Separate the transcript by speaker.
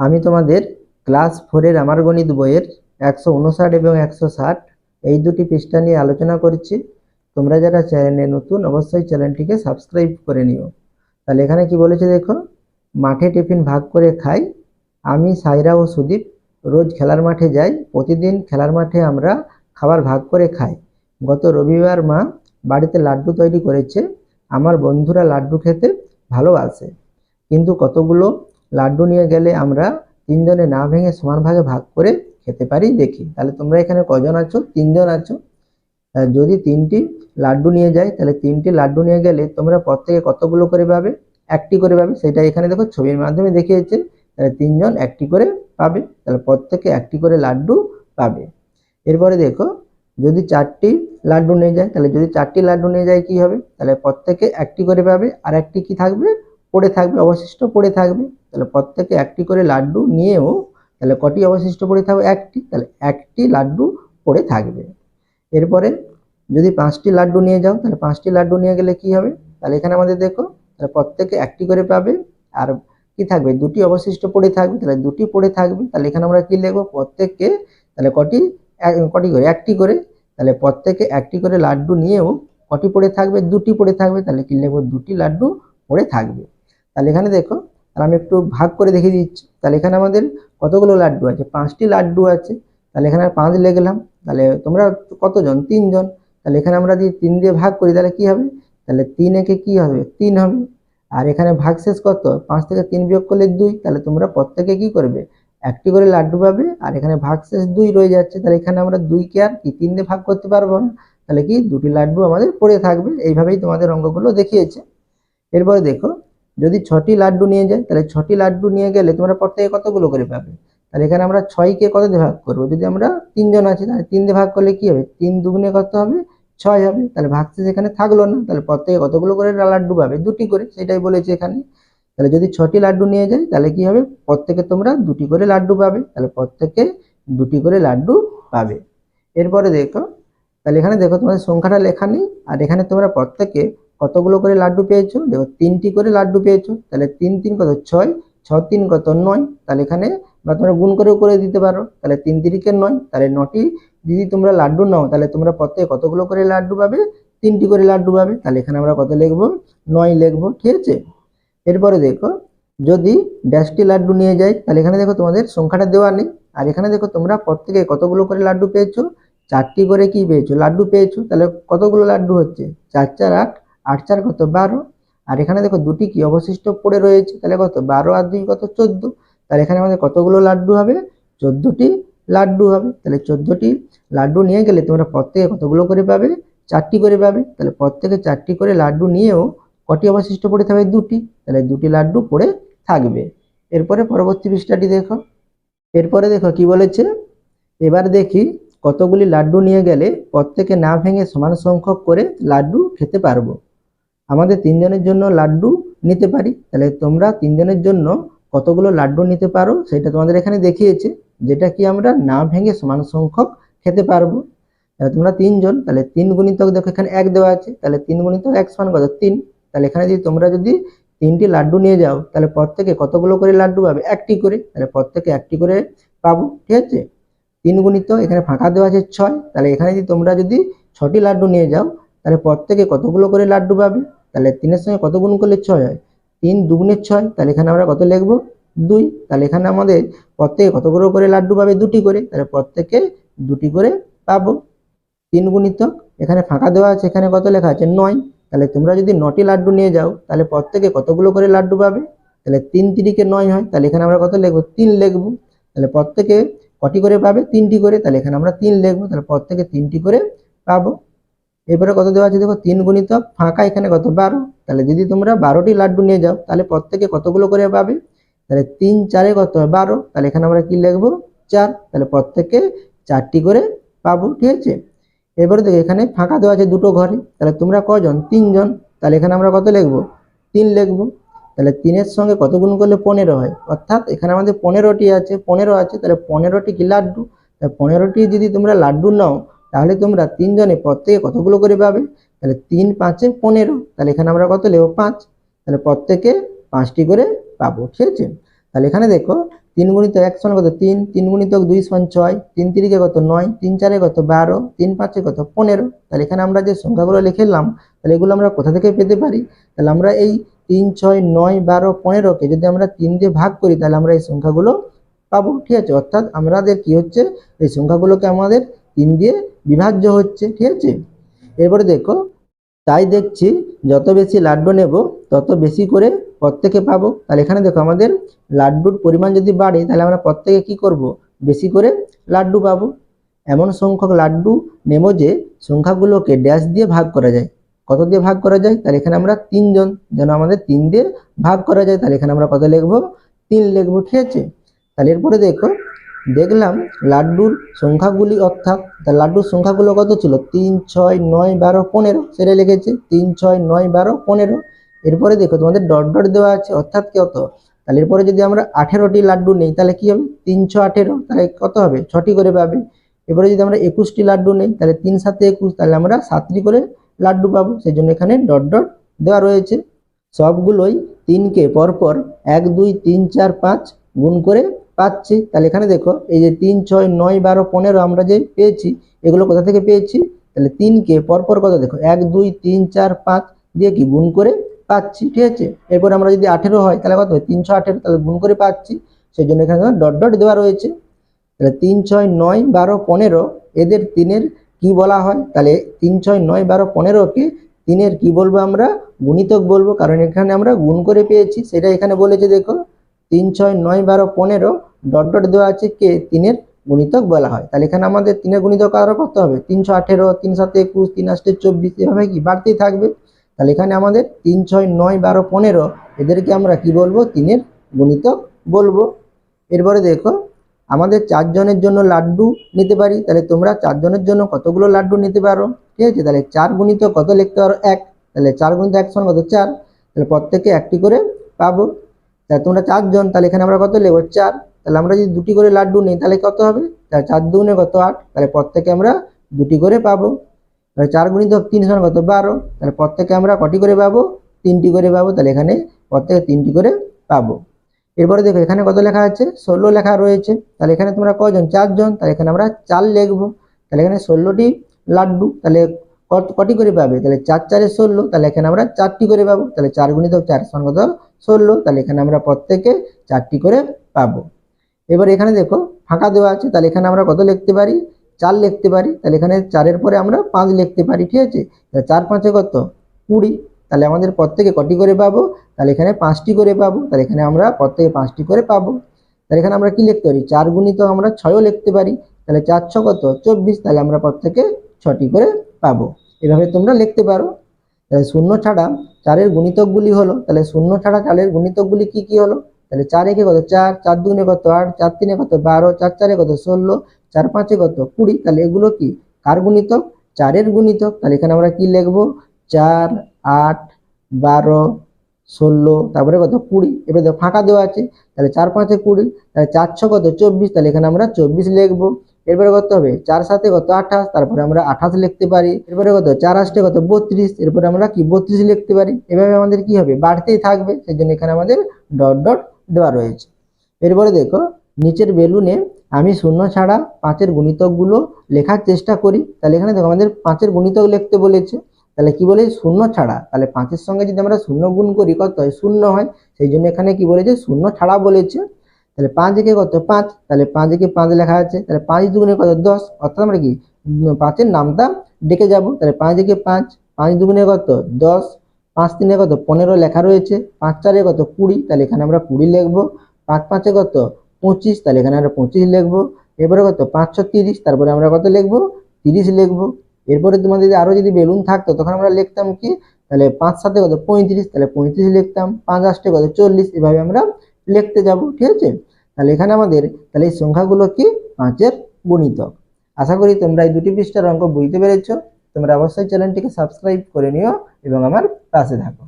Speaker 1: আমি তোমাদের ক্লাস ফোরের আমার গণিত বইয়ের একশো উনষাট এবং একশো ষাট এই দুটি পৃষ্ঠা নিয়ে আলোচনা করছি। তোমরা যারা চ্যানেলে নতুন, অবশ্যই চ্যানেলটিকে সাবস্ক্রাইব করে নিও। তাহলে এখানে কি বলেছে দেখো? মাঠে টিফিন ভাগ করে খাই, আমি, সাইরা ও সুদীপ রোজ খেলার মাঠে যাই, প্রতিদিন খেলার মাঠে আমরা খাবার ভাগ করে খাই। গত রবিবার মা বাড়িতে লাড্ডু তৈরি করেছে, আমার বন্ধুরা লাড্ডু খেতে ভালোবাসে কিন্তু কতগুলো লাড্ডু নিয়ে গেলে আমরা তিনজনে না ভেঙে সমান ভাগে ভাগ করে খেতে পারি, দেখি। তাহলে তোমরা এখানে কজন আছো? তিনজন আছো। যদি তিনটি লাড্ডু নিয়ে যাই, তাহলে তিনটি লাড্ডু নিয়ে গেলে তোমরা প্রত্যেকে কতগুলো করে পাবে? একটি করে পাবে। সেটা এখানে দেখো ছবির মাধ্যমে দেখিয়েছে। তাহলে তিনজন একটি করে পাবে। তাহলে প্রত্যেকে একটি করে লাড্ডু পাবে। এরপরে দেখো, যদি চারটি লাড্ডু নিয়ে যায় তাহলে যদি চারটি লাড্ডু নিয়ে যায় কি হবে? তাহলে প্রত্যেকে একটি করে পাবে। আর একটি কি থাকবে? পড়ে থাকবে, অবশিষ্ট পড়ে থাকবে, তাহলে প্রত্যেকে একটি করে লাড্ডু নিয়েও তাহলে কটি অবশিষ্ট পড়ে থাকবে? একটি। তাহলে একটি লাড্ডু পড়ে থাকবে। এরপরে যদি পাঁচটি লাড্ডু নিয়ে যাও, তাহলে পাঁচটি লাড্ডু নিয়ে গেলে কি হবে? তাহলে এখানে আমাদের দেখো, তাহলে প্রত্যেকে একটি করে পাবে। আর কি থাকবে? দুটি অবশিষ্ট পড়ে থাকবে, তাহলে দুটি পড়ে থাকবে। তাহলে এখানে আমরা কি লিখব? প্রত্যেককে তাহলে কটি কটি করে? একটি করে। তাহলে প্রত্যেকে একটি করে লাড্ডু নিয়েও কটি পড়ে থাকবে? দুটি পড়ে থাকবে। তাহলে কি লিখব? দুটি লাড্ডু পড়ে থাকবে। তাহলে এখানে দেখো, তাহলে আমি একটু ভাগ করে দেখিয়ে দিচ্ছি। তাহলে এখানে আমাদের কতগুলো লাড্ডু আছে? পাঁচটি লাড্ডু আছে। তাহলে এখানে আর পাঁচ লিখলাম তাহলে তোমরা কতজন? তিনজন। তাহলে এখানে আমরা যদি তিন দিয়ে ভাগ করি, তাহলে কি হবে? তাহলে তিন একে কি হবে? তিন হবে। আর এখানে ভাগ শেষ কত? পাঁচ থেকে তিন বিয়োগ করলে দুই। তাহলে তোমরা প্রত্যেকে কি করবে? একটি করে লাড্ডু পাবে। আর এখানে ভাগ শেষ দুই রয়ে যাচ্ছে। তাহলে এখানে আমরা দুইকে আর কি? তিন দিয়ে ভাগ করতে পারব না। তাহলে কি? দুটি লাড্ডু আমাদের পড়ে থাকবে। এইভাবেই তোমাদের অঙ্কগুলো দেখিয়েছে। এরপরে দেখো যদি ছটি লাড্ডু নিয়ে যায়, তাহলে ছটি লাড্ডু নিয়ে গেলে তোমরা প্রত্যেকে কতগুলো করে পাবে? তাহলে এখানে আমরা ছয়কে কত দিয়ে ভাগ করব? যদি আমরা তিনজন আছি, তাহলে তিন দিয়ে ভাগ করলে কি হবে? তিন দুগুণে কত হবে? ছয় হবে। তাহলে ভাগশেষ এখানে থাকল না। তাহলে প্রত্যেকে কতগুলো করে লাড্ডু পাবে? দুটি করে, সেটাই বলেছে এখানে। তাহলে যদি ছটি লাড্ডু নিয়ে যায়, তাহলে কি হবে? প্রত্যেকে তোমরা দুটি করে লাড্ডু পাবে। তাহলে প্রত্যেকে দুটি করে লাড্ডু পাবে। এরপরে দেখো, তাহলে এখানে দেখো তোমাদের সংখ্যাটা লেখা নেই। আর এখানে তোমরা প্রত্যেকে কতগুলো করে লাড্ডু পেয়েছ? দেখো, তিনটি করে লাড্ডু পেয়েছ, তাহলে তিন তিন কত? ছয় ছ তিন কত? নয়। তাহলে এখানে বা তোমরা গুণ করেও করে দিতে পারো। তাহলে তিন তিরিকে নয়, তাহলে নটি। যদি তোমরা লাড্ডু নাও, তাহলে তোমরা প্রত্যেকে কতগুলো করে লাড্ডু পাবে? তিনটি করে লাড্ডু পাবে। তাহলে এখানে আমরা কত লিখব? নয় লিখব। ঠিক আছে? এরপরে দেখো, যদি ড্যাশটি লাড্ডু নিয়ে যাই, তাহলে এখানে দেখো তোমাদের সংখ্যাটা দেওয়া নেই। আর এখানে দেখো তোমরা প্রত্যেকে কতগুলো করে লাড্ডু পেয়েছ? চারটি করে কি পেয়েছ? লাড্ডু পেয়েছ। তাহলে কতগুলো লাড্ডু হচ্ছে? চার চার, আট। আট চার কত বারো? আর এখানে দেখো দুটি কি অবশিষ্ট পড়ে রয়েছে? তাহলে কত? বারো আর দুই কত? চোদ্দ। তাহলে এখানে আমাদের কতগুলো লাড্ডু হবে? চোদ্দটি লাড্ডু হবে। তাহলে চোদ্দটি লাড্ডু নিয়ে গেলে তোমরা প্রত্যেকে কতগুলো করে পাবে? চারটি করে পাবে। তাহলে প্রত্যেকে চারটি করে লাড্ডু নিয়েও কটি অবশিষ্ট পড়ে থাকবে? দুটি। তাহলে দুটি লাড্ডু পড়ে থাকবে। এরপরে পরবর্তী পৃষ্ঠাটি দেখো। এরপরে দেখো কি বলেছে? এবার দেখি কতগুলি লাড্ডু নিয়ে গেলে প্রত্যেকে না ভেঙে সমান সংখ্যক করে লাড্ডু খেতে পারব। আমাদের তিনজনের জন্য লাড্ডু নিতে পারি। তাহলে তোমরা তিনজনের জন্য কতগুলো লাড্ডু নিতে পারো সেটা তোমাদের এখানে দেখিয়েছে, যেটা কি আমরা না ভেঙে সমান সংখ্যক খেতে পারব। তাহলে তোমরা তিনজন, তাহলে তিন গুণিতক দেখো এখানে এক দেওয়া আছে, তাহলে তিন গুণিতক এক সমান কত? তিন। তাহলে এখানে যদি তোমরা যদি তিনটি লাড্ডু নিয়ে যাও, তাহলে প্রত্যেকে কতগুলো করে লাড্ডু পাবে? একটি করে। তাহলে প্রত্যেকে একটি করে পাবো, ঠিক আছে? তিন গুণিত এখানে ফাঁকা দেওয়া আছে ছয়। তাহলে এখানে যদি তোমরা যদি ছটি লাড্ডু নিয়ে যাও, তাহলে প্রত্যেকে কতগুলো করে লাড্ডু পাবে? তাহলে তিনের সঙ্গে কত গুণ করলে ছয় হয়? তিন দুগুণের ছয়, তাহলে এখানে আমরা কত লিখব? দুই। তাহলে এখানে আমাদের প্রত্যেকে কতগুলো করে লাড্ডু পাবে? দুটি করে। তাহলে প্রত্যেকে দুটি করে পাবো। তিন গুণিতক, এখানে ফাঁকা দেওয়া আছে, এখানে কত লেখা আছে? নয়। তাহলে তোমরা যদি নটি লাড্ডু নিয়ে যাও, তাহলে প্রত্যেকে কতগুলো করে লাড্ডু পাবে? তাহলে তিন তিরিকে নয় হয়। তাহলে এখানে আমরা কত লিখব? তিন লিখব। তাহলে প্রত্যেকে কটি করে পাবে? তিনটি করে। তাহলে এখানে আমরা তিন লিখব। তাহলে প্রত্যেকে তিনটি করে পাবো। এরপরে কত দেওয়া আছে দেখো? তিন গুণিতক ফাঁকা এখানে কত? বারো। তাহলে যদি তোমরা বারোটি লাড্ডু নিয়ে যাও, তাহলে প্রত্যেকে কতগুলো করে পাবে? তাহলে তিন চারে কত? হয় বারো। তাহলে এখানে আমরা কি লিখব? চার। তাহলে প্রত্যেকে চারটি করে পাবো, ঠিক আছে? এবারে দেখো, এখানে ফাঁকা দেওয়া আছে দুটো ঘরে। তাহলে তোমরা কজন? তিনজন। তাহলে এখানে আমরা কত লিখব? তিন লিখব। তাহলে তিনের সঙ্গে কত গুণ করলে পনেরো হয়? অর্থাৎ এখানে আমাদের পনেরোটি আছে, পনেরো আছে। তাহলে পনেরোটি কি লাড্ডু? তাহলে পনেরোটি যদি তোমরা লাড্ডু নাও তাহলে তোমরা তিনজনে প্রত্যেকে কতগুলো করে পাবে? তাহলে তিন, পাঁচে পনেরো। তাহলে এখানে আমরা কত নেব পাঁচ। তাহলে প্রত্যেকে পাঁচটি করে পাবো ঠিক আছে তাহলে এখানে দেখো, তিন গুণিত এক সমান কত? তিন। তিন গুণিতক দুই সমান ছয়। তিন তিরিকে কত? নয়। তিন চারে কত? বারো। তিন পাঁচে কত? পনেরো। তাহলে এখানে আমরা যে সংখ্যাগুলো লিখলাম তাহলে এগুলো আমরা কোথা থেকে পেতে পারি? তাহলে আমরা এই তিন, ছয়, নয়, বারো, পনেরোকে যদি আমরা তিন দিয়ে ভাগ করি, তাহলে আমরা এই সংখ্যাগুলো পাবো ঠিক আছে। অর্থাৎ আমাদের কি হচ্ছে? এই সংখ্যাগুলোকে আমাদের তিন দিয়ে বিভাজ্য হচ্ছে, ঠিক আছে? এরপরে দেখো, তাই দেখছি যত বেশি লাড্ডু নেব, তত বেশি করে প্রত্যেকে পাবো। তাহলে এখানে দেখো আমাদের লাড্ডুর পরিমাণ যদি বাড়ে, তাহলে আমরা প্রত্যেকে কি করব? বেশি করে লাড্ডু পাবো। এমন সংখ্যক লাড্ডু নেব যে সংখ্যাগুলোকে ড্যাশ দিয়ে ভাগ করা যায়। কত দিয়ে ভাগ করা যায়? তাহলে এখানে আমরা তিনজন, যেন আমাদের তিন দিয়ে ভাগ করা যায়, তাহলে এখানে আমরা কত লিখব? তিন লিখব, ঠিক আছে? তাহলে এরপরে দেখো, দেখলাম লাড্ডুর সংখ্যাগুলি অর্থাৎ তার লাড্ডুর সংখ্যাগুলো কত ছিল? তিন, ছয়, নয়, বারো, পনেরো। সেটা লিখেছে। তিন, ছয়, নয়, বারো, পনেরো। এরপরে দেখো, তোমাদের ডট ডট দেওয়া আছে, অর্থাৎ কত তাহলে এরপরে যদি আমরা আঠেরোটি লাড্ডু নিই, তাহলে কি হবে? তিনশো আঠেরো, তাহলে কত হবে? ছটি করে পাবে। এবারে যদি আমরা একুশটি লাড্ডু নিই, তাহলে তিন সাথে একুশ, তাহলে আমরা সাতটি করে লাড্ডু পাবো। সেই জন্য এখানে ডট ডট দেওয়া রয়েছে। সবগুলোই তিনকে পরপর এক, দুই, তিন, চার, পাঁচ গুণ করে পাচ্ছি। তাহলে এখানে দেখো, এই যে তিন, ছয়, নয়, বারো, পনেরো আমরা যে পেয়েছি, এগুলো কোথা থেকে পেয়েছি? তাহলে তিনকে পরপর কত? দেখো, এক, দুই, তিন, চার, পাঁচ দিয়ে কি গুণ করে পাচ্ছি, ঠিক আছে? এরপর আমরা যদি আঠেরো হয়, তাহলে কত হয়? তিনশো আঠেরো, তাহলে গুণ করে পাচ্ছি। সেই জন্য এখানে ডট ডট দেওয়া রয়েছে। তাহলে তিন, ছয়, নয়, বারো, পনেরো, এদের তিনের কি বলা হয়? তাহলে তিন, ছয়, নয়, বারো, পনেরোকে তিনের কি বলব আমরা? গুণিতক বলব, কারণ এখানে আমরা গুণ করে পেয়েছি। সেটা এখানে বলেছে, দেখো তিন ছয় নয় বারো পনেরো ডট ডট দেওয়া আছে কে তিনের গুণিতক বলা হয়। তাহলে এখানে আমাদের তিনের গুণিতক আরও কত হবে। তিনশো আঠেরো, তিন সাথে একুশ, তিন আষ্টে চব্বিশ, এভাবে কি বাড়তেই থাকবে। তাহলে এখানে আমাদের তিন ছয় নয় বারো পনেরো, এদেরকে আমরা কি বলব? তিনের গুণিতক বলব। এরপরে দেখো, আমাদের চারজনের জন্য লাড্ডু নিতে পারি। তাহলে তোমরা চারজনের জন্য কতগুলো লাড্ডু নিতে পারো? ঠিক আছে, তাহলে চার গুণিত কত লিখতে পারো? এক। তাহলে চার গুণিত এক সমান কত? চার। তাহলে প্রত্যেকে একটি করে পাবো। তাহলে তোমরা চারজন, তাহলে এখানে আমরা কত নেব চার। তাহলে আমরা যদি দুটি করে লাড্ডু নিই, তাহলে কত হবে? তাহলে চার দুগুণে কত? আট। তাহলে প্রত্যেকে আমরা দুটি করে পাবো। তাহলে চার গুণিত তিন সমান কত? বারো। তাহলে প্রত্যেকে আমরা কটি করে পাবো? তিনটি করে পাবো। তাহলে এখানে প্রত্যেকে তিনটি করে পাবো। এরপরে দেখো, এখানে কত লেখা আছে? ষোলো লেখা রয়েছে। তাহলে এখানে তোমরা কজন? চারজন। তাহলে এখানে আমরা চার লিখব। তাহলে এখানে ষোলোটি লাড্ডু। তাহলে কত কটি করে পাবে? তাহলে চার চারে ষোলো, তাহলে এখানে আমরা চারটি করে পাবো। তাহলে চার গুণিত চার কত ষোলো, তাহলে এখানে আমরা প্রত্যেকে চারটি করে পাবো। এবার এখানে দেখো, ফাঁকা দেওয়া আছে, তাহলে এখানে আমরা কত লিখতে পারি? চার লিখতে পারি। তাহলে এখানে চারের পরে আমরা পাঁচ লিখতে পারি, ঠিক আছে? তাহলে চার পাঁচে কত? কুড়ি। তাহলে আমাদের প্রত্যেকে কটি করে পাবো? তাহলে এখানে পাঁচটি করে পাবো। তাহলে এখানে আমরা প্রত্যেকে পাঁচটি করে পাবো। তাহলে এখানে আমরা কি লিখতে পারি? চার গুণিত আমরা ছয়ও লিখতে পারি। তাহলে চার ছ কত? চব্বিশ। তাহলে আমরা প্রত্যেকে ছটি করে পাবো। এভাবে তোমরা লিখতে পারো। তাহলে শূন্য ছাড়া চারের গুণিতকগুলি হলো, তাহলে শূন্য ছাড়া চারের গুণিতকগুলি কি কি হলো? তাহলে চার একে কত? চার চার দুগুণে কত? আট, চার তিনে কত? বারো, চার চারে কত? ষোলো, চার পাঁচে কত? কুড়ি। তাহলে এগুলো কি? কার গুণিতক? চারের গুণিতক। তাহলে এখানে আমরা কি লিখব? চার, আট, বারো, ষোলো, তারপরে কত? কুড়ি। এবারে ফাঁকা দেওয়া আছে। তাহলে চার পাঁচে কুড়ি, তাহলে চার ছ কত? চব্বিশ। তাহলে এখানে আমরা চব্বিশ লিখব। এরপরে কত হবে? চার সাথে কত? আঠাশ। তারপরে আমরা আঠাশ লিখতে পারি। এরপরে কত? চার আষ্টে কত? বত্রিশ। এরপরে আমরা কি? বত্রিশ লিখতে পারি। এভাবে আমাদের কি হবে? বাড়তেই থাকবে। সেই জন্য এখানে আমাদের ডট ডট দেওয়া রয়েছে। এরপরে দেখো, নিচের বেলুনে আমি শূন্য ছাড়া পাঁচের গুণিতকগুলো লেখার চেষ্টা করি। তাহলে এখানে দেখো, আমাদের পাঁচের গুণিতক লিখতে বলেছে। তাহলে কি বলে শূন্য ছাড়া। তাহলে পাঁচের সঙ্গে যদি আমরা শূন্য গুণ করি, কত হয়? শূন্য হয়। সেই জন্য এখানে কি বলেছে? শূন্য ছাড়া বলেছে। তাহলে পাঁচ একে কত? পাঁচ। তাহলে পাঁচ একে পাঁচ লেখা আছে। তাহলে পাঁচ দুগুণে কত? দশ। অর্থাৎ আমরা কি? পাঁচের নামটা ডেকে যাব। তাহলে পাঁচ একে পাঁচ পাঁচ দুগুণে কত? দশ। পাঁচ তিনে কত? পনেরো লেখা রয়েছে। পাঁচ চারে কত? কুড়ি। তাহলে এখানে আমরা কুড়ি লিখব। পাঁচ পাঁচে কত? পঁচিশ। তাহলে এখানে আমরা পঁচিশ লিখব। এরপরে কত? পাঁচশো তিরিশ। তারপরে আমরা কত লিখব? তিরিশ লিখব। এরপরে তোমাদের যদি আরও যদি বেলুন থাকতো, তখন আমরা লিখতাম কি? তাহলে পাঁচ সাথে কত? পঁয়ত্রিশ। তাহলে পঁয়ত্রিশ লিখতাম। পাঁচ আষ্টে কত? চল্লিশ। এভাবে আমরা লিখতে যাব, ঠিক আছে? তাহলে এখানে আমাদের, তাহলে এই সংখ্যাগুলো কি? পাঁচের গুণিতক। আশা করি তোমরা এই দুটি পৃষ্ঠার অঙ্ক বুঝতে পেরেছ। তোমরা অবশ্যই চ্যানেলটিকে সাবস্ক্রাইব করে নিও এবং আমার পাশে থাকো।